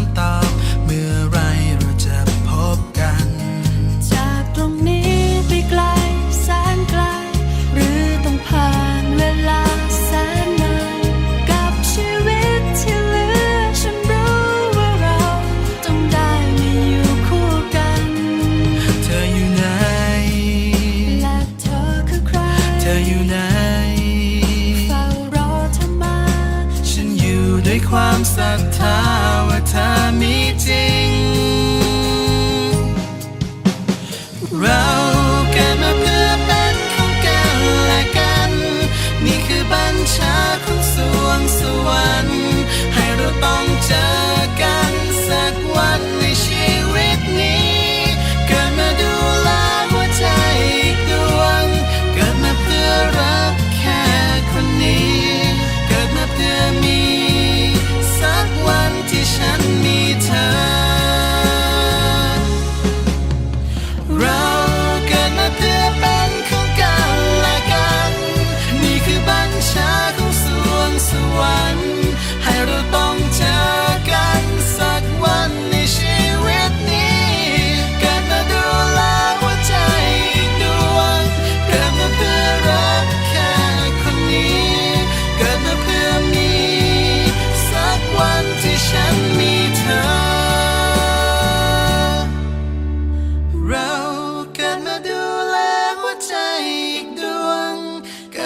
ำตอบเมื่อไรเราจะพบกัน จากตรงนี้ไปไกลแสนไกล หรือต้องผ่านเวลาแสนนานกับชีวิตที่เหลือฉันรู้ว่าเราต้องได้มาอยู่คู่กัน เธออยู่ไหน และเธอคือใคร เธออยู่ไหน เฝ้ารอเธอมา ฉันอยู่ด้วยความศรัทธาว่าเธอมีจริง เรา